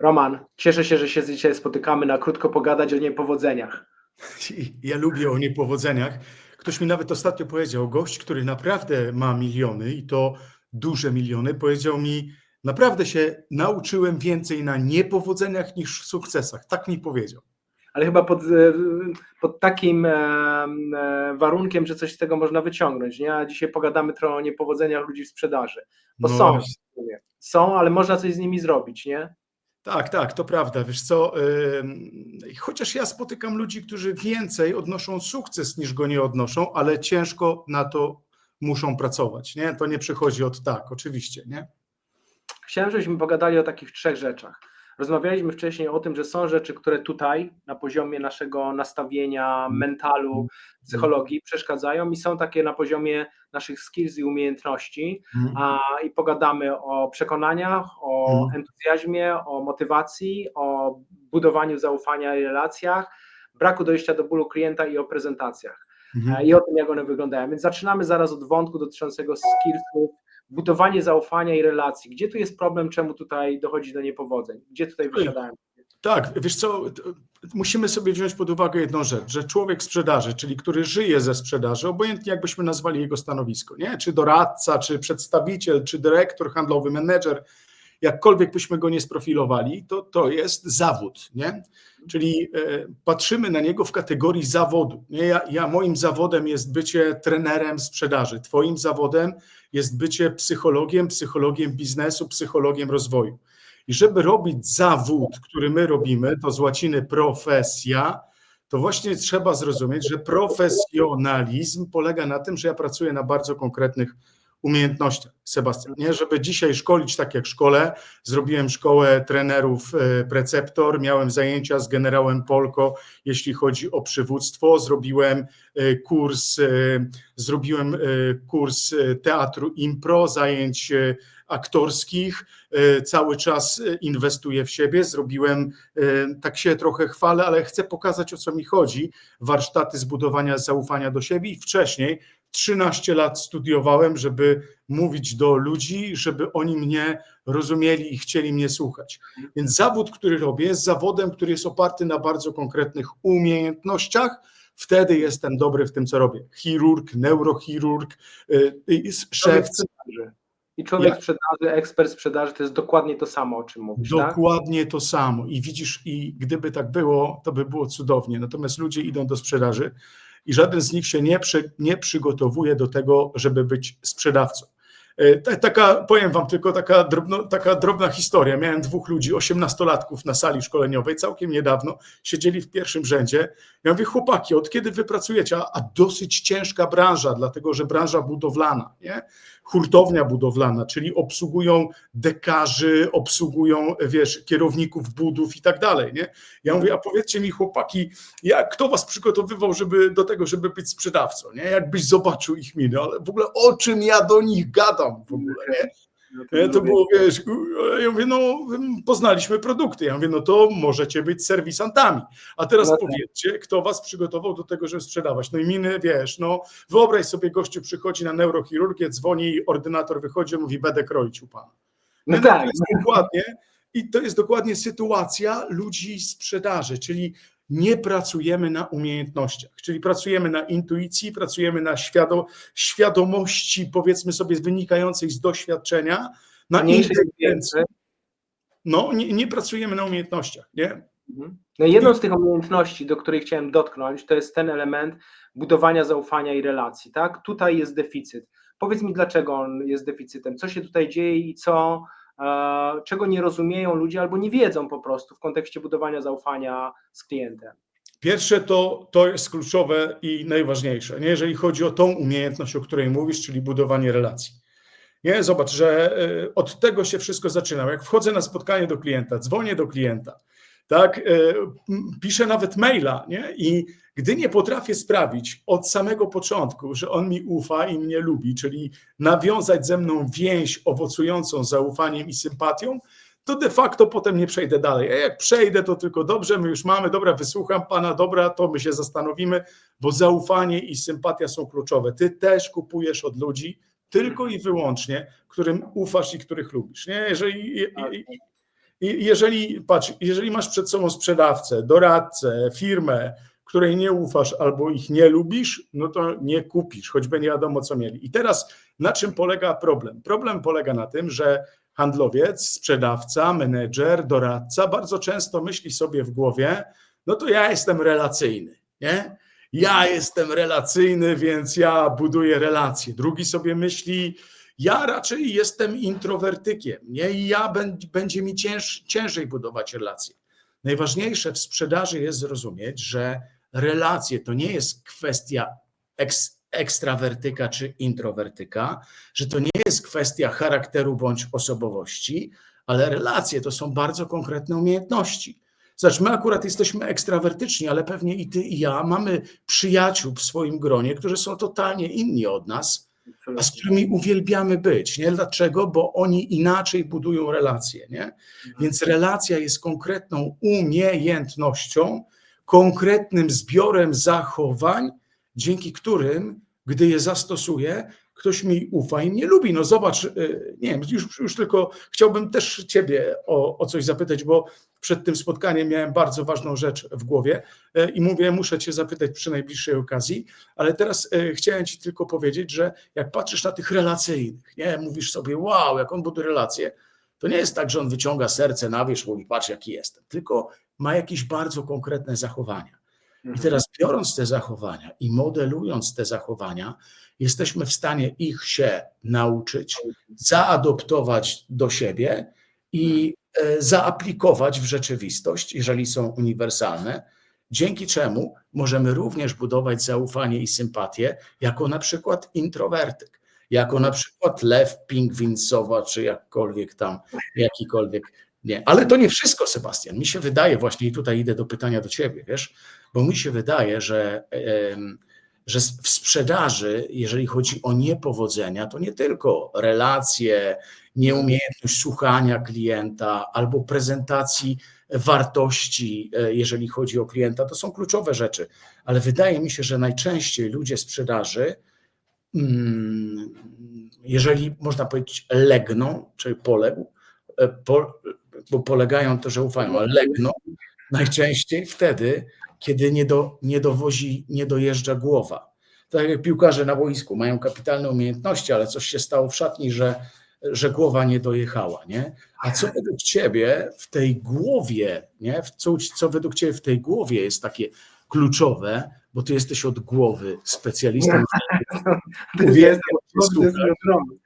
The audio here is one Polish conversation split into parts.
Roman, cieszę się, że się dzisiaj spotykamy na krótko pogadać o niepowodzeniach. Ja lubię o niepowodzeniach. Ktoś mi nawet ostatnio powiedział, gość, który naprawdę ma miliony i to duże miliony, powiedział mi, naprawdę się nauczyłem więcej na niepowodzeniach niż w sukcesach. Tak mi powiedział. Ale chyba pod, e, pod takim e, e, warunkiem, że coś z tego można wyciągnąć. Nie? A dzisiaj pogadamy trochę o niepowodzeniach ludzi w sprzedaży. Bo No są, są, ale można coś z nimi zrobić, nie? Tak, tak, to prawda. Wiesz co, ym, chociaż ja spotykam ludzi, którzy więcej odnoszą sukces niż go nie odnoszą, ale ciężko na to muszą pracować. Nie? To nie przychodzi od tak, oczywiście, nie? Chciałem, żebyśmy pogadali o takich trzech rzeczach. Rozmawialiśmy wcześniej o tym, że są rzeczy, które tutaj na poziomie naszego nastawienia, mentalu, psychologii przeszkadzają i są takie na poziomie naszych skills i umiejętności. Mhm. A, I pogadamy o przekonaniach, o Mhm. entuzjazmie, o motywacji, o budowaniu zaufania i relacjach, braku dojścia do bólu klienta i o prezentacjach. Mhm. E, i o tym, jak one wyglądają. Więc zaczynamy zaraz od wątku dotyczącego skillsów, budowanie zaufania i relacji. Gdzie tu jest problem, czemu tutaj dochodzi do niepowodzeń? Gdzie tutaj wysiadają? Tak, wiesz co, musimy sobie wziąć pod uwagę jedną rzecz, że człowiek sprzedaży, czyli który żyje ze sprzedaży, obojętnie jakbyśmy nazwali jego stanowisko, nie? czy doradca, czy przedstawiciel, czy dyrektor handlowy, menedżer, jakkolwiek byśmy go nie sprofilowali, to to jest zawód, nie? Czyli e, patrzymy na niego w kategorii zawodu. Nie? Ja, ja, moim zawodem jest bycie trenerem sprzedaży, twoim zawodem jest bycie psychologiem, psychologiem biznesu, psychologiem rozwoju. I żeby robić zawód, który my robimy, to z łaciny profesja, to właśnie trzeba zrozumieć, że profesjonalizm polega na tym, że ja pracuję na bardzo konkretnych umiejętnościach, Sebastian. Nie, żeby dzisiaj szkolić tak jak szkole, zrobiłem szkołę trenerów e, preceptor, miałem zajęcia z generałem Polko, jeśli chodzi o przywództwo, zrobiłem e, kurs, e, zrobiłem kurs teatru impro, zajęć aktorskich, cały czas inwestuję w siebie, zrobiłem, tak się trochę chwalę, ale chcę pokazać o co mi chodzi, warsztaty zbudowania zaufania do siebie i wcześniej 13 lat studiowałem, żeby mówić do ludzi, żeby oni mnie rozumieli i chcieli mnie słuchać. Więc zawód, który robię, jest zawodem, który jest oparty na bardzo konkretnych umiejętnościach. Wtedy jestem dobry w tym, co robię. Chirurg, neurochirurg, y, szef. I człowiek Ja- sprzedaży, ekspert sprzedaży to jest dokładnie to samo, o czym mówisz, tak? Dokładnie to samo. I widzisz, i gdyby tak było, to by było cudownie. Natomiast ludzie idą do sprzedaży i żaden z nich się nie, przy, nie przygotowuje do tego, żeby być sprzedawcą. E, ta- Taka, powiem wam tylko taka, drobno, taka drobna historia. Miałem dwóch ludzi, 18-latków na sali szkoleniowej, całkiem niedawno, siedzieli w pierwszym rzędzie. Ja mówię, chłopaki, od kiedy wy pracujecie? A, a dosyć ciężka branża, dlatego że branża budowlana, nie? Hurtownia budowlana, czyli obsługują dekarzy, obsługują, wiesz, kierowników budów i tak dalej, nie? Ja mówię, a powiedzcie mi chłopaki, jak, kto was przygotowywał żeby, do tego, żeby być sprzedawcą, nie? Jakbyś zobaczył ich miny, ale w ogóle o czym ja do nich gadam w ogóle, nie? No To było, wiesz, ja mówię, no poznaliśmy produkty, ja mówię, no to możecie być serwisantami, a teraz No powiedzcie, kto was przygotował do tego, żeby sprzedawać, no i miny, wiesz, no wyobraź sobie, gościu przychodzi na neurochirurgię, dzwoni, ordynator wychodzi, mówi, będę kroić u pana. No Nie, tak, dokładnie, i to jest dokładnie sytuacja ludzi sprzedaży, czyli nie pracujemy na umiejętnościach, czyli pracujemy na intuicji, pracujemy na świado, świadomości, powiedzmy sobie, wynikającej z doświadczenia, na inteligencji. więcej. No, nie, nie pracujemy na umiejętnościach, nie? Mhm. No jedną z tych umiejętności, do której chciałem dotknąć, to jest ten element budowania zaufania i relacji, tak? Tutaj jest deficyt. Powiedz mi, dlaczego on jest deficytem, co się tutaj dzieje i co, czego nie rozumieją ludzie albo nie wiedzą po prostu w kontekście budowania zaufania z klientem. Pierwsze to, to jest kluczowe i najważniejsze, nie? jeżeli chodzi o tą umiejętność, o której mówisz, czyli budowanie relacji. Nie? Zobacz, że y, od tego się wszystko zaczyna. Jak wchodzę na spotkanie do klienta, dzwonię do klienta, tak, m, piszę nawet maila nie? i gdy nie potrafię sprawić od samego początku, że on mi ufa i mnie lubi, czyli nawiązać ze mną więź owocującą zaufaniem i sympatią, to de facto potem nie przejdę dalej. A jak przejdę, to tylko dobrze, my już mamy, dobra, wysłucham pana, dobra, to my się zastanowimy, bo zaufanie i sympatia są kluczowe. Ty też kupujesz od ludzi tylko i wyłącznie, którym ufasz i których lubisz. Nie? Jeżeli, I jeżeli, patrz, jeżeli masz przed sobą sprzedawcę, doradcę, firmę, której nie ufasz albo ich nie lubisz, no to nie kupisz, choćby nie wiadomo co mieli. I teraz na czym polega problem? Problem polega na tym, że handlowiec, sprzedawca, menedżer, doradca bardzo często myśli sobie w głowie, no to ja jestem relacyjny, nie? Ja jestem relacyjny, więc ja buduję relacje. Drugi sobie myśli, ja raczej jestem introwertykiem, nie? I ja będ- będzie mi cięż, ciężej budować relacje. Najważniejsze w sprzedaży jest zrozumieć, że relacje to nie jest kwestia eks, ekstrawertyka czy introwertyka, że to nie jest kwestia charakteru bądź osobowości, ale relacje to są bardzo konkretne umiejętności. Zobacz, my akurat jesteśmy ekstrawertyczni, ale pewnie i ty, i ja mamy przyjaciół w swoim gronie, którzy są totalnie inni od nas, a z którymi uwielbiamy być. Nie? Dlaczego? Bo oni inaczej budują relacje. Nie? Więc relacja jest konkretną umiejętnością, konkretnym zbiorem zachowań, dzięki którym, gdy je zastosuję, ktoś mi ufa i mnie lubi. No zobacz, y, nie wiem, już, już tylko chciałbym też Ciebie o, o coś zapytać, bo przed tym spotkaniem miałem bardzo ważną rzecz w głowie y, i mówię, muszę Cię zapytać przy najbliższej okazji, ale teraz y, chciałem Ci tylko powiedzieć, że jak patrzysz na tych relacyjnych, nie, mówisz sobie, wow, jak on buduje relacje, to nie jest tak, że on wyciąga serce na wierzch, mówi, patrz jaki jestem, tylko ma jakieś bardzo konkretne zachowania. I teraz biorąc te zachowania i modelując te zachowania, jesteśmy w stanie ich się nauczyć, zaadoptować do siebie i e, zaaplikować w rzeczywistość, jeżeli są uniwersalne, dzięki czemu możemy również budować zaufanie i sympatię jako na przykład introwertyk, jako na przykład lew, pingwin, sowa, czy jakkolwiek tam, jakikolwiek. Nie, ale to nie wszystko, Sebastian. Mi się wydaje, właśnie i tutaj idę do pytania do ciebie, wiesz, bo mi się wydaje, że, że w sprzedaży, jeżeli chodzi o niepowodzenia, to nie tylko relacje, nieumiejętność słuchania klienta albo prezentacji wartości, e, jeżeli chodzi o klienta, to są kluczowe rzeczy, ale wydaje mi się, że najczęściej ludzie sprzedaży, mm, jeżeli można powiedzieć legną, czyli poległ, e, po, bo polegają to, że ufają, ale legną najczęściej wtedy, kiedy nie, do, nie dowozi, nie dojeżdża głowa. Tak jak piłkarze na boisku mają kapitalne umiejętności, ale coś się stało w szatni, że, że głowa nie dojechała. Nie? A co według ciebie w tej głowie, nie? Co, co według ciebie w tej głowie jest takie kluczowe, bo ty jesteś od głowy specjalistą. To jest, to jest ogromny.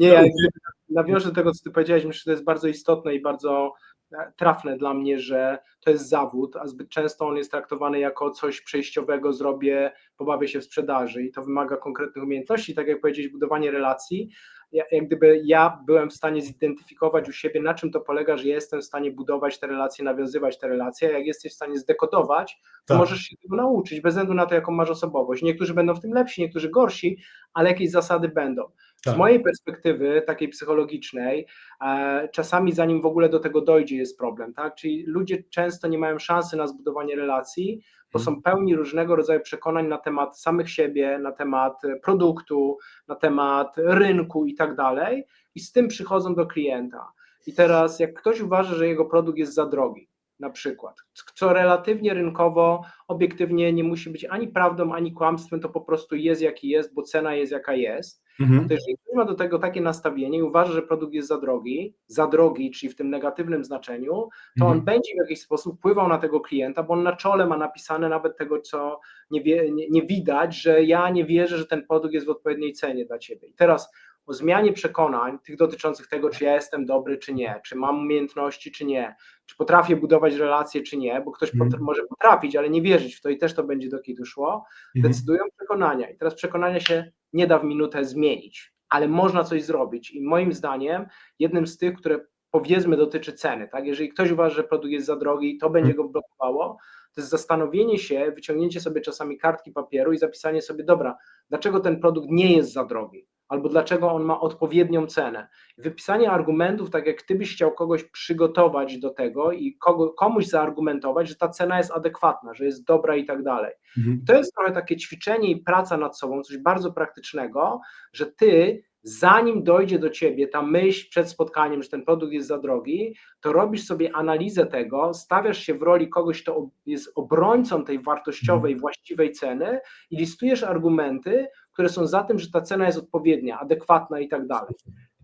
Nie, ja jakby nawiążę do tego, co ty powiedziałeś, myślę, że to jest bardzo istotne i bardzo e, trafne dla mnie, że to jest zawód, a zbyt często on jest traktowany jako coś przejściowego, zrobię, pobawię się w sprzedaży i to wymaga konkretnych umiejętności, tak jak powiedzieć, budowanie relacji. Ja, jak gdyby ja byłem w stanie zidentyfikować u siebie, na czym to polega, że jestem w stanie budować te relacje, nawiązywać te relacje. Jak jesteś w stanie zdekodować, to Tak. możesz się tego nauczyć, bez względu na to, jaką masz osobowość. Niektórzy będą w tym lepsi, niektórzy gorsi, ale jakieś zasady będą. Tak. Z mojej perspektywy, takiej psychologicznej, e, czasami zanim w ogóle do tego dojdzie, jest problem, tak? Czyli ludzie często nie mają szansy na zbudowanie relacji, bo są pełni różnego rodzaju przekonań na temat samych siebie, na temat e, produktu, na temat rynku i tak dalej, i z tym przychodzą do klienta. I teraz, jak ktoś uważa, że jego produkt jest za drogi, na przykład, co relatywnie rynkowo, obiektywnie nie musi być ani prawdą, ani kłamstwem, to po prostu jest jaki jest, bo cena jest jaka jest Mhm. to jeżeli ktoś ma do tego takie nastawienie i uważa, że produkt jest za drogi, za drogi, czyli w tym negatywnym znaczeniu, to on Mhm. będzie w jakiś sposób wpływał na tego klienta, bo on na czole ma napisane nawet tego, co nie, wie, nie, nie widać, że ja nie wierzę, że ten produkt jest w odpowiedniej cenie dla ciebie. I teraz o zmianie przekonań, tych dotyczących tego, czy ja jestem dobry, czy nie, czy mam umiejętności, czy nie, czy potrafię budować relacje, czy nie, bo ktoś Mhm. potr- może potrafić, ale nie wierzyć w to i też to będzie do kitu szło, Mhm. decydują przekonania. I teraz przekonania się nie da w minutę zmienić, ale można coś zrobić. I moim zdaniem, jednym z tych, które powiedzmy dotyczy ceny, tak? Jeżeli ktoś uważa, że produkt jest za drogi, to będzie go blokowało, to jest zastanowienie się, wyciągnięcie sobie czasami kartki papieru i zapisanie sobie, dobra, dlaczego ten produkt nie jest za drogi, albo dlaczego on ma odpowiednią cenę. Wypisanie argumentów, tak jak ty byś chciał kogoś przygotować do tego i kogo, komuś zaargumentować, że ta cena jest adekwatna, że jest dobra i tak dalej. Mhm. To jest trochę takie ćwiczenie i praca nad sobą, coś bardzo praktycznego, że ty zanim dojdzie do ciebie ta myśl przed spotkaniem, że ten produkt jest za drogi, to robisz sobie analizę tego, stawiasz się w roli kogoś, kto jest obrońcą tej wartościowej, właściwej ceny i listujesz argumenty, które są za tym, że ta cena jest odpowiednia, adekwatna i tak dalej.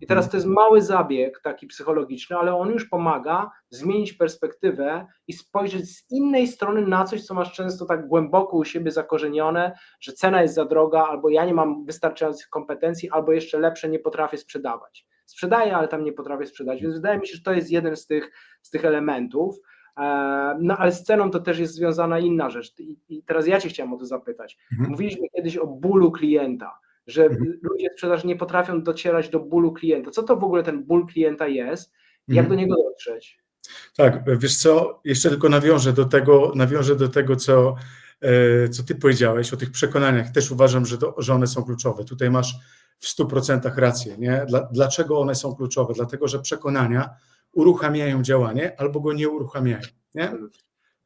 I teraz to jest mały zabieg taki psychologiczny, ale on już pomaga zmienić perspektywę i spojrzeć z innej strony na coś, co masz często tak głęboko u siebie zakorzenione, że cena jest za droga, albo ja nie mam wystarczających kompetencji, albo jeszcze lepsze, nie potrafię sprzedawać. Sprzedaję, ale tam nie potrafię sprzedać, więc wydaje mi się, że to jest jeden z tych, z tych elementów. E, No ale z ceną to też jest związana inna rzecz. I, teraz ja Cię chciałem o to zapytać. Mhm. Mówiliśmy kiedyś o bólu klienta, że Mhm. ludzie w sprzedaży nie potrafią docierać do bólu klienta. Co to w ogóle ten ból klienta jest? Jak Mhm. do niego dotrzeć? Tak, wiesz co, jeszcze tylko nawiążę do tego, nawiążę do tego, co, e, co ty powiedziałeś o tych przekonaniach. Też uważam, że, to, że one są kluczowe. Tutaj masz w 100% rację. Nie? Dla, dlaczego one są kluczowe? Dlatego, że przekonania uruchamiają działanie albo go nie uruchamiają. Nie?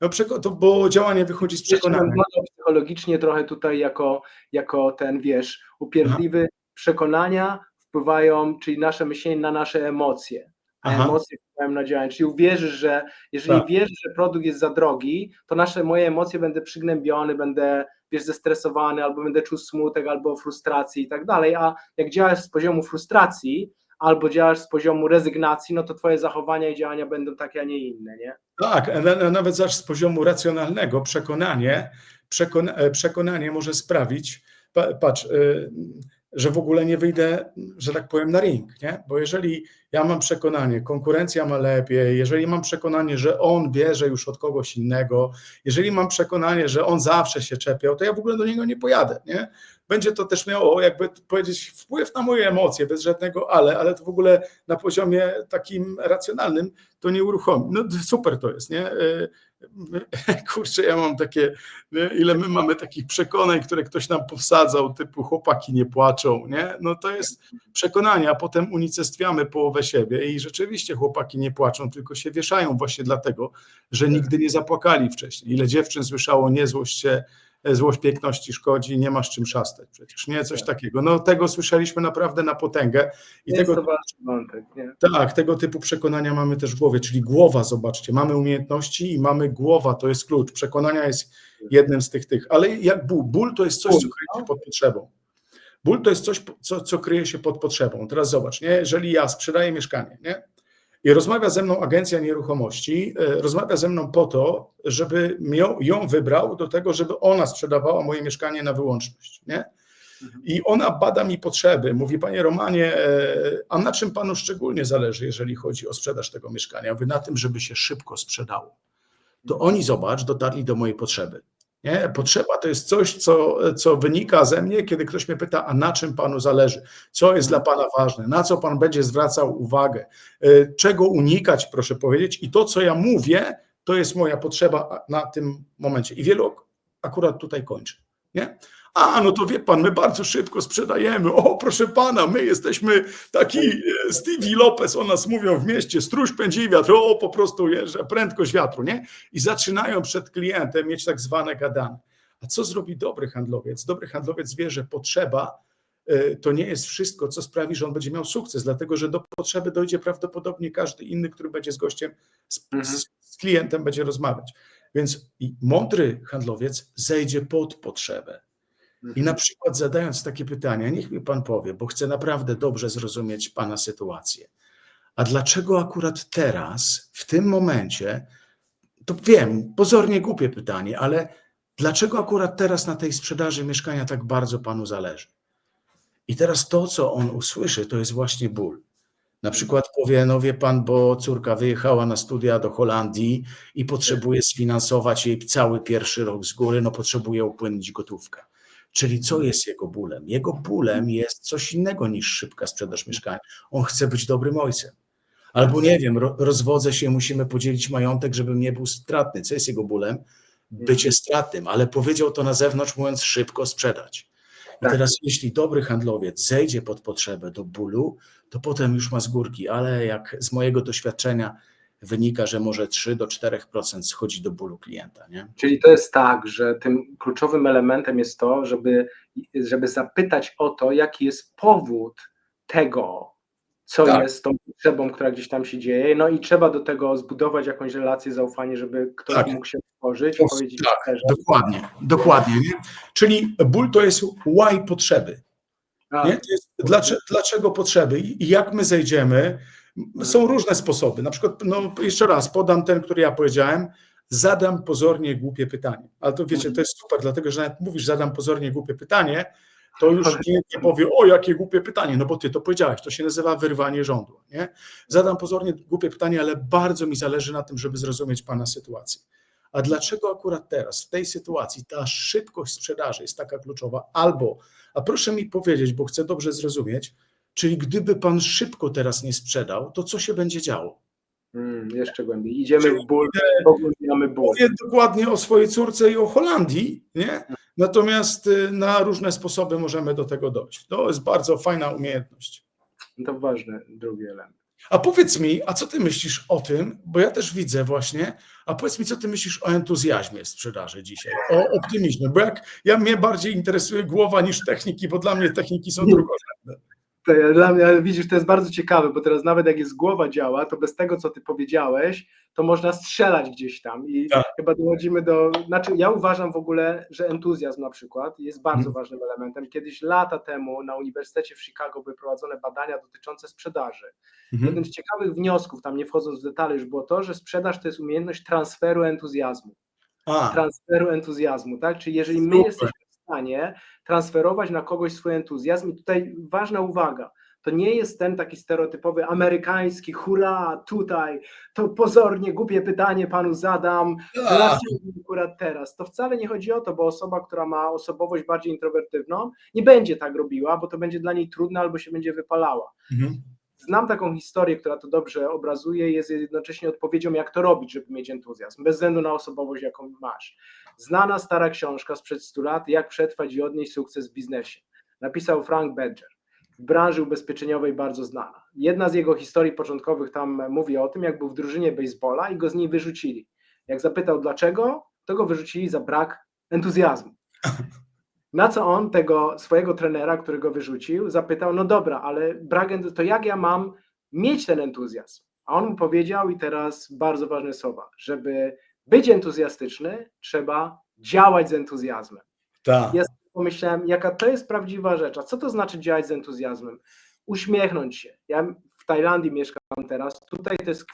No, to, bo działanie wychodzi z Jeszcze przekonania. psychologicznie trochę tutaj jako, jako ten, wiesz, upierdliwy przekonania wpływają, czyli nasze myślenie na nasze emocje. A Aha. emocje wpływają na działanie. Czyli uwierzysz, że jeżeli Tak. wierzysz, że produkt jest za drogi, to nasze moje emocje będę przygnębiony, będę wiesz, zestresowany, albo będę czuł smutek, albo frustrację i tak dalej. A jak działasz z poziomu frustracji, albo działasz z poziomu rezygnacji, no to twoje zachowania i działania będą takie, a nie inne, nie? Tak, na- nawet zaś z poziomu racjonalnego przekonanie, przekona, e, przekonanie może sprawić, pa, patrz, y, że w ogóle nie wyjdę, że tak powiem, na ring, nie? Bo jeżeli ja mam przekonanie, konkurencja ma lepiej, jeżeli mam przekonanie, że on bierze już od kogoś innego, jeżeli mam przekonanie, że on zawsze się czepiał, to ja w ogóle do niego nie pojadę, nie? Będzie to też miało, jakby powiedzieć, wpływ na moje emocje, bez żadnego ale, ale to w ogóle na poziomie takim racjonalnym to nie uruchomi. No super to jest, nie? Kurczę, ja mam takie, nie? ile my mamy takich przekonań, które ktoś nam powsadzał, typu chłopaki nie płaczą, nie? No to jest przekonanie, a potem unicestwiamy połowę siebie i rzeczywiście chłopaki nie płaczą, tylko się wieszają właśnie dlatego, że nigdy nie zapłakali wcześniej. Ile dziewczyn słyszało, nie złość się, złość piękności szkodzi, nie masz czym szastać przecież, nie? Coś takiego. No tego słyszeliśmy naprawdę na potęgę i tego wątek, tak, tego typu przekonania mamy też w głowie, czyli głowa, zobaczcie, mamy umiejętności i mamy głowa, to jest klucz. Przekonania jest jednym z tych tych, ale jak ból? Ból to jest coś, co kryje się pod potrzebą. Ból to jest coś, co, co kryje się pod potrzebą. Teraz zobacz, nie? jeżeli ja sprzedaję mieszkanie, nie? I rozmawia ze mną agencja nieruchomości, e, rozmawia ze mną po to, żeby ją, ją wybrał do tego, żeby ona sprzedawała moje mieszkanie na wyłączność, nie? I ona bada mi potrzeby. Mówi, panie Romanie, e, a na czym panu szczególnie zależy, jeżeli chodzi o sprzedaż tego mieszkania? Ja mówię, na tym, żeby się szybko sprzedało. To oni, zobacz, dotarli do mojej potrzeby. Nie? Potrzeba to jest coś, co, co wynika ze mnie, kiedy ktoś mnie pyta, a na czym panu zależy? Co jest dla pana ważne? Na co pan będzie zwracał uwagę? E, Czego unikać, proszę powiedzieć? I to, co ja mówię, to jest moja potrzeba na tym momencie. I wielu akurat tutaj kończy. Nie? A, no to wie pan, my bardzo szybko sprzedajemy. O, proszę pana, my jesteśmy taki e, Stevie Lopez, o nas mówią w mieście, stróż pędzi wiatr, o, po prostu jeżdżę, prędkość wiatru, nie? I zaczynają przed klientem mieć tak zwane gadane. A co zrobi dobry handlowiec? Dobry handlowiec wie, że potrzeba e, to nie jest wszystko, co sprawi, że on będzie miał sukces, dlatego że do potrzeby dojdzie prawdopodobnie każdy inny, który będzie z gościem, z, Mhm. z, z klientem będzie rozmawiać. Więc mądry handlowiec zejdzie pod potrzebę. I na przykład zadając takie pytania, niech mi pan powie, bo chcę naprawdę dobrze zrozumieć pana sytuację. A dlaczego akurat teraz, w tym momencie, to wiem, pozornie głupie pytanie, ale dlaczego akurat teraz na tej sprzedaży mieszkania tak bardzo panu zależy? I teraz to, co on usłyszy, to jest właśnie ból. Na przykład powie, no wie pan, bo córka wyjechała na studia do Holandii i potrzebuje sfinansować jej cały pierwszy rok z góry, no potrzebuje upłynnić gotówkę. Czyli co jest jego bólem? Jego bólem jest coś innego niż szybka sprzedaż mieszkania. On chce być dobrym ojcem. Albo nie wiem, ro- rozwodzę się, musimy podzielić majątek, żebym nie był stratny. Co jest jego bólem? Bycie stratnym, ale powiedział to na zewnątrz, mówiąc szybko sprzedać. I Tak. teraz, jeśli dobry handlowiec zejdzie pod potrzebę do bólu, to potem już ma z górki, ale jak z mojego doświadczenia wynika, że może 3 do 4% schodzi do bólu klienta. Nie? Czyli to jest tak, że tym kluczowym elementem jest to, żeby, żeby zapytać o to, jaki jest powód tego, co Tak. jest tą potrzebą, która gdzieś tam się dzieje. No i trzeba do tego zbudować jakąś relację, zaufanie, żeby ktoś Tak. mógł się To- powiedzieć tak, szczerze. Dokładnie, dokładnie. Nie? Czyli ból to jest why potrzeby. A, Nie? To jest dlaczego, dlaczego potrzeby i jak my zejdziemy. Są różne sposoby. Na przykład, no jeszcze raz, podam ten, który ja powiedziałem. Zadam pozornie głupie pytanie. Ale to wiecie, to jest super, dlatego że nawet mówisz, zadam pozornie głupie pytanie, to już nie, nie powie, o jakie głupie pytanie, no bo ty to powiedziałeś, to się nazywa wyrwanie rządu. Nie? Zadam pozornie głupie pytanie, ale bardzo mi zależy na tym, żeby zrozumieć Pana sytuację. A dlaczego akurat teraz, w tej sytuacji, ta szybkość sprzedaży jest taka kluczowa? Albo, a proszę mi powiedzieć, bo chcę dobrze zrozumieć, czyli gdyby Pan szybko teraz nie sprzedał, to co się będzie działo? mm, jeszcze głębiej. Idziemy w ból, pogłębiamy ból. Mówię dokładnie o swojej córce i o Holandii, nie? Natomiast y, na różne sposoby możemy do tego dojść. To jest bardzo fajna umiejętność. To ważny drugi element. A powiedz mi, a co ty myślisz o tym, bo ja też widzę właśnie, a powiedz mi, co ty myślisz o entuzjazmie sprzedaży dzisiaj, o optymizmie, bo jak ja mnie bardziej interesuje głowa niż techniki, bo dla mnie techniki są drugorzędne. To ja, dla mnie, widzisz, to jest bardzo ciekawe, bo teraz nawet jak jest głowa działa, to bez tego, co ty powiedziałeś, to można strzelać gdzieś tam i Tak. chyba dochodzimy do, znaczy ja uważam w ogóle, że entuzjazm na przykład jest bardzo Mhm. ważnym elementem. Kiedyś lata temu na Uniwersytecie w Chicago były prowadzone badania dotyczące sprzedaży. Mhm. Jednym z ciekawych wniosków, tam nie wchodząc w detale, już było to, że sprzedaż to jest umiejętność transferu entuzjazmu. A, transferu entuzjazmu, tak? Czyli jeżeli my Super. jesteśmy stanie transferować na kogoś swój entuzjazm, i tutaj ważna uwaga, to nie jest ten taki stereotypowy amerykański, hurra, tutaj, to pozornie głupie pytanie panu zadam, a, dlaczego akurat teraz? To wcale nie chodzi o to, bo osoba, która ma osobowość bardziej introwertywną, nie będzie tak robiła, bo to będzie dla niej trudne albo się będzie wypalała. mhm. Znam taką historię, która to dobrze obrazuje, jest jednocześnie odpowiedzią, jak to robić, żeby mieć entuzjazm, bez względu na osobowość, jaką masz. Znana stara książka sprzed 100 lat, Jak przetrwać i odnieść sukces w biznesie. Napisał Frank Badger. W branży ubezpieczeniowej bardzo znana. Jedna z jego historii początkowych tam mówi o tym, jak był w drużynie baseballa i go z niej wyrzucili. Jak zapytał dlaczego, to go wyrzucili za brak entuzjazmu. Na co on tego swojego trenera, który go wyrzucił, zapytał: No dobra, ale brak to jak ja mam mieć ten entuzjazm? A on mu powiedział, i teraz bardzo ważne słowa: żeby być entuzjastyczny, trzeba działać z entuzjazmem. tak. Ja pomyślałem, jaka to jest prawdziwa rzecz. A co to znaczy działać z entuzjazmem? Uśmiechnąć się. Ja w Tajlandii mieszkam teraz. Tutaj to jest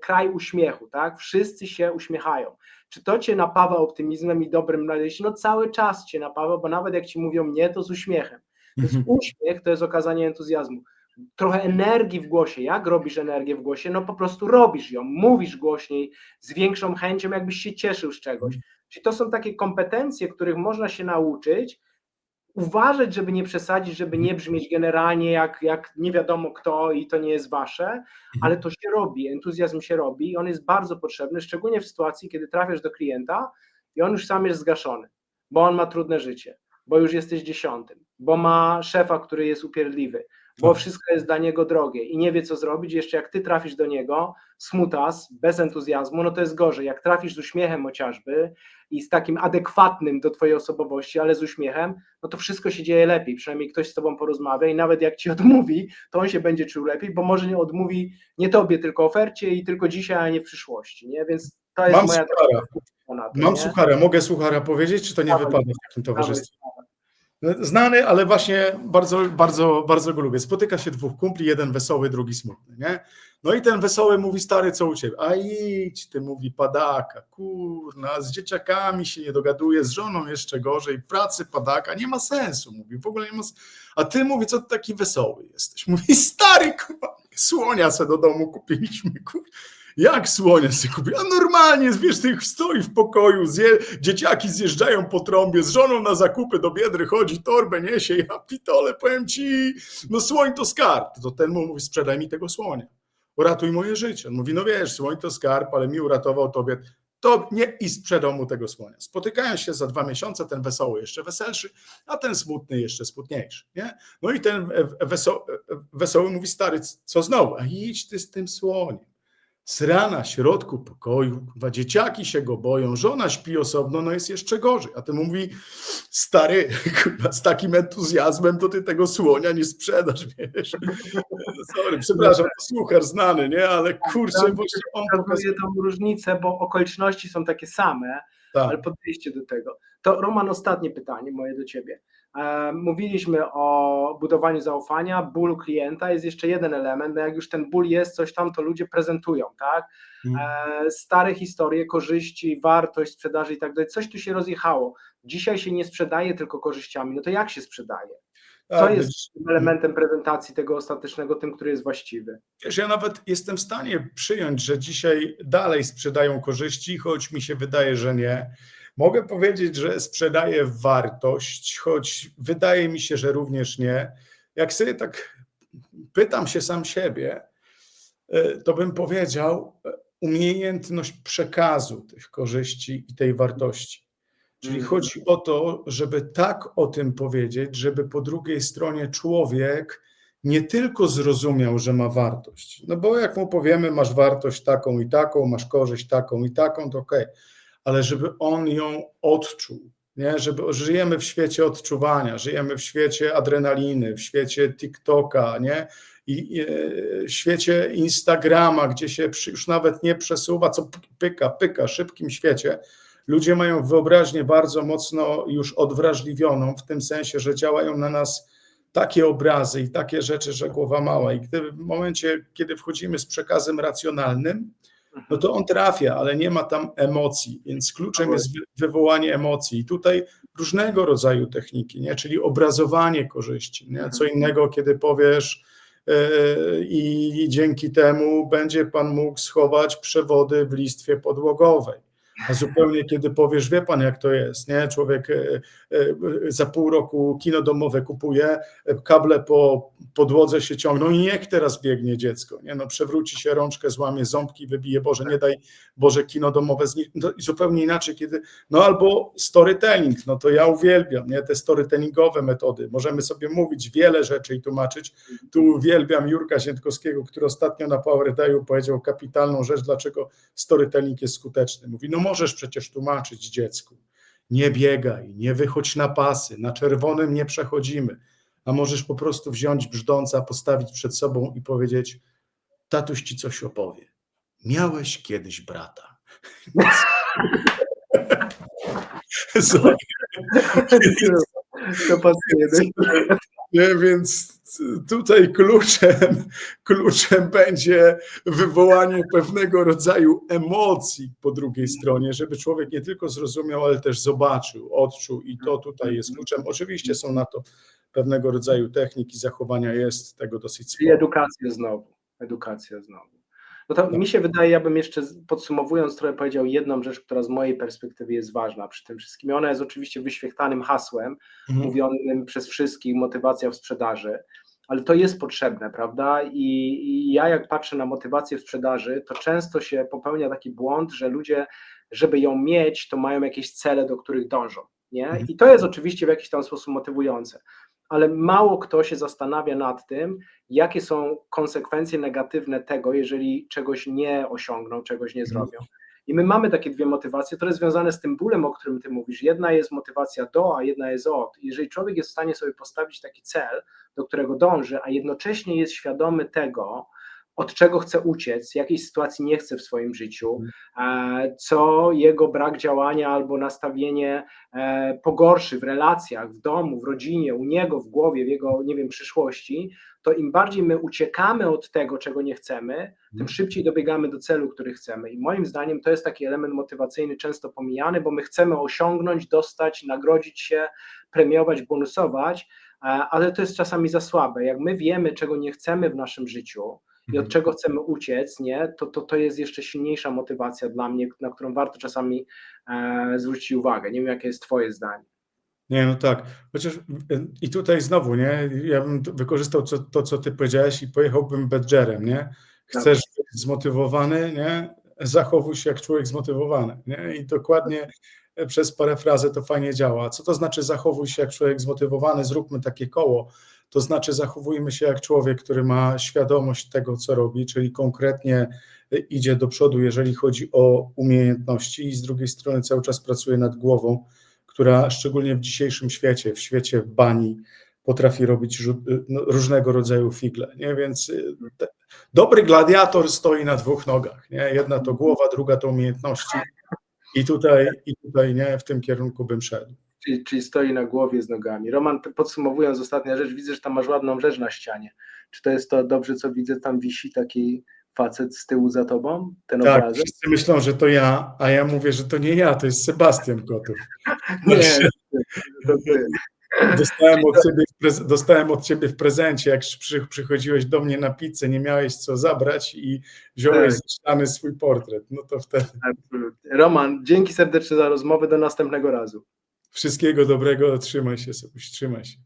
kraj uśmiechu, tak? Wszyscy się uśmiechają. Czy to cię napawa optymizmem i dobrym nadejściem? No cały czas cię napawa, bo nawet jak ci mówią nie, to z uśmiechem. Więc Mhm. uśmiech to jest okazanie entuzjazmu. Trochę energii w głosie. Jak robisz energię w głosie? No po prostu robisz ją, mówisz głośniej, z większą chęcią, jakbyś się cieszył z czegoś. Czyli to są takie kompetencje, których można się nauczyć, uważać, żeby nie przesadzić, żeby nie brzmieć generalnie jak, jak nie wiadomo kto i to nie jest wasze, ale to się robi, entuzjazm się robi i on jest bardzo potrzebny, szczególnie w sytuacji, kiedy trafiasz do klienta i on już sam jest zgaszony, bo on ma trudne życie, bo już jesteś dziesiątym, bo ma szefa, który jest upierdliwy, bo wszystko jest dla niego drogie i nie wie co zrobić, jeszcze jak ty trafisz do niego, smutas, bez entuzjazmu, no to jest gorzej, jak trafisz z uśmiechem chociażby i z takim adekwatnym do twojej osobowości, ale z uśmiechem, no to wszystko się dzieje lepiej, przynajmniej ktoś z tobą porozmawia i nawet jak ci odmówi, to on się będzie czuł lepiej, bo może nie odmówi nie tobie, tylko ofercie i tylko dzisiaj, a nie w przyszłości, nie? Więc to jest Mam moja suchara. to, Mam nie? suchara, mogę suchara powiedzieć, czy to nie Dawaj. wypada w takim towarzystwie? Znany, ale właśnie bardzo, bardzo, bardzo go lubię. Spotyka się dwóch kumpli, jeden wesoły, drugi smutny, nie? No i ten wesoły mówi, stary, co u ciebie? A idź, ty mówi, padaka, kurna, z dzieciakami się nie dogaduje, z żoną jeszcze gorzej, pracy padaka, nie ma sensu, mówi, w ogóle nie ma. A ty mówi, co ty taki wesoły jesteś? Mówi, stary, kurwa, słonia se do domu kupiliśmy, kurwa. Jak słonia sobie kupił? A normalnie, wiesz, tych stoi w pokoju, zje, dzieciaki zjeżdżają po trąbie, z żoną na zakupy do biedry chodzi, torbę niesie, ja pitole, powiem ci, no słoń to skarb. To ten mu mówi, sprzedaj mi tego słonia, uratuj moje życie. On mówi, no wiesz, słoń to skarb, ale mi uratował tobie. To nie i sprzedał mu tego słonia. Spotykają się za dwa miesiące, ten wesoły jeszcze weselszy, a ten smutny jeszcze smutniejszy. Nie? No i ten weso, wesoły mówi, stary, co znowu? A idź ty z tym słoniem. Z rana w środku pokoju, kurwa, dzieciaki się go boją, żona śpi osobno, no jest jeszcze gorzej. A ten mówi, stary, kurwa, z takim entuzjazmem to ty tego słonia nie sprzedasz, wiesz. Sorry, przepraszam, to słuchar znany, nie? Ale kurczę, Tam właśnie on pokazuje. Pokazuje tą różnicę, bo okoliczności są takie same, ale Tak, podejście do tego. To Roman, ostatnie pytanie moje do Ciebie. E, Mówiliśmy o budowaniu zaufania, bólu klienta, jest jeszcze jeden element, no jak już ten ból jest, coś tam, to ludzie prezentują, tak? E, Stare historie, korzyści, wartość sprzedaży i tak dalej, coś tu się rozjechało. Dzisiaj się nie sprzedaje tylko korzyściami, no to jak się sprzedaje? Co jest elementem prezentacji tego ostatecznego, tym, który jest właściwy? Wiesz, ja nawet jestem w stanie przyjąć, że dzisiaj dalej sprzedają korzyści, choć mi się wydaje, że nie. Mogę powiedzieć, że sprzedaje wartość, choć wydaje mi się, że również nie. Jak sobie tak pytam się sam siebie, e, to bym powiedział e, umiejętność przekazu tych korzyści i tej wartości. Czyli Mhm. chodzi o to, żeby tak o tym powiedzieć, żeby po drugiej stronie człowiek nie tylko zrozumiał, że ma wartość. No bo jak mu powiemy, masz wartość taką i taką, masz korzyść taką i taką, to okej, ale żeby on ją odczuł. Nie? Żeby żyjemy w świecie odczuwania, żyjemy w świecie adrenaliny, w świecie TikToka, nie? I e, świecie Instagrama, gdzie się już nawet nie przesuwa, co pyka, pyka, szybkim świecie. Ludzie mają wyobraźnię bardzo mocno już odwrażliwioną, w tym sensie, że działają na nas takie obrazy i takie rzeczy, że głowa mała. I gdy w momencie, kiedy wchodzimy z przekazem racjonalnym, no to on trafia, ale nie ma tam emocji, więc kluczem jest wy- wywołanie emocji. I tutaj różnego rodzaju techniki, nie? czyli obrazowanie korzyści. Nie? Co innego, kiedy powiesz, yy, i dzięki temu będzie pan mógł schować przewody w listwie podłogowej. A zupełnie kiedy powiesz, wie pan jak to jest, nie? Człowiek e, e, za pół roku kino domowe kupuje, kable po podłodze się ciągną i niech teraz biegnie dziecko, nie? No przewróci się rączkę, złamie ząbki, wybije, Boże nie daj, Boże kino domowe, zni- no, zupełnie inaczej, kiedy, no albo storytelling, no to ja uwielbiam, nie? Te storytellingowe metody, możemy sobie mówić wiele rzeczy i tłumaczyć, tu uwielbiam Jurka Ziętkowskiego, który ostatnio na Power Dayu powiedział kapitalną rzecz, dlaczego storytelling jest skuteczny. Mówi, no możesz przecież tłumaczyć dziecku, nie biegaj, nie wychodź na pasy, na czerwonym nie przechodzimy, a możesz po prostu wziąć brzdąca, postawić przed sobą i powiedzieć, tatuś ci coś opowie. Miałeś kiedyś brata. Sorry. To pasuje. Nie, więc tutaj kluczem, kluczem będzie wywołanie pewnego rodzaju emocji po drugiej stronie, żeby człowiek nie tylko zrozumiał, ale też zobaczył, odczuł i to tutaj jest kluczem. Oczywiście są na to pewnego rodzaju techniki zachowania, jest tego dosyć sporo. edukacja znowu. Edukacja znowu. No to mi się wydaje, ja bym jeszcze podsumowując trochę powiedział jedną rzecz, która z mojej perspektywy jest ważna przy tym wszystkim. I Ona jest oczywiście wyświechtanym hasłem, Mhm. mówionym przez wszystkich, motywacja w sprzedaży, ale to jest potrzebne, prawda? I, I ja jak patrzę na motywację w sprzedaży, to często się popełnia taki błąd, że ludzie, żeby ją mieć, to mają jakieś cele, do których dążą, nie? Mhm. I to jest oczywiście w jakiś tam sposób motywujące, ale mało kto się zastanawia nad tym, jakie są konsekwencje negatywne tego, jeżeli czegoś nie osiągną, czegoś nie Mhm. zrobią. I my mamy takie dwie motywacje, jest związane z tym bólem, o którym ty mówisz. Jedna jest motywacja do, a jedna jest od. Jeżeli człowiek jest w stanie sobie postawić taki cel, do którego dąży, a jednocześnie jest świadomy tego, od czego chce uciec, jakiej sytuacji nie chce w swoim życiu, e, co jego brak działania albo nastawienie e, pogorszy w relacjach, w domu, w rodzinie, u niego, w głowie, w jego, nie wiem, przyszłości, to im bardziej my uciekamy od tego, czego nie chcemy, tym szybciej dobiegamy do celu, który chcemy. I moim zdaniem to jest taki element motywacyjny często pomijany, bo my chcemy osiągnąć, dostać, nagrodzić się, premiować, bonusować, e, ale to jest czasami za słabe. Jak my wiemy, czego nie chcemy w naszym życiu i od czego chcemy uciec, nie, to, to, to jest jeszcze silniejsza motywacja dla mnie, na którą warto czasami e, zwrócić uwagę. Nie wiem, jakie jest Twoje zdanie. Nie, no tak. Chociaż i tutaj znowu, nie? Ja bym to- wykorzystał co, to, co ty powiedziałeś i pojechałbym Badgerem, nie? Chcesz być zmotywowany, nie? Zachowuj się jak człowiek zmotywowany, nie? I dokładnie przez parafrazę to fajnie działa. Co to znaczy zachowuj się jak człowiek zmotywowany, zróbmy takie koło. To znaczy zachowujmy się jak człowiek, który ma świadomość tego, co robi, czyli konkretnie e, idzie do przodu, jeżeli chodzi o umiejętności i z drugiej strony cały czas pracuje nad głową, która szczególnie w dzisiejszym świecie, w świecie bani, potrafi robić żu- no, różnego rodzaju figle, nie? Więc y, dobry gladiator stoi na dwóch nogach, nie? Jedna to głowa, druga to umiejętności i tutaj, i tutaj nie, w tym kierunku bym szedł. Czyli, czyli stoi na głowie z nogami. Roman, podsumowując ostatnia rzecz, widzę, że tam masz ładną rzecz na ścianie. Czy to jest to dobrze, co widzę, tam wisi taki facet z tyłu za tobą, ten Tak, obrazek? wszyscy myślą, że to ja, a ja mówię, że to nie ja, to jest Sebastian Kotów. Nie, to ty. Dostałem od, ciebie, dostałem od ciebie w prezencie, jak przy, przychodziłeś do mnie na pizzę, nie miałeś co zabrać i wziąłeś Tak. swój portret. No to wtedy Absolutnie. Roman, dzięki serdecznie za rozmowę, do następnego razu. wszystkiego dobrego, trzymaj się, Sebuś, trzymaj się.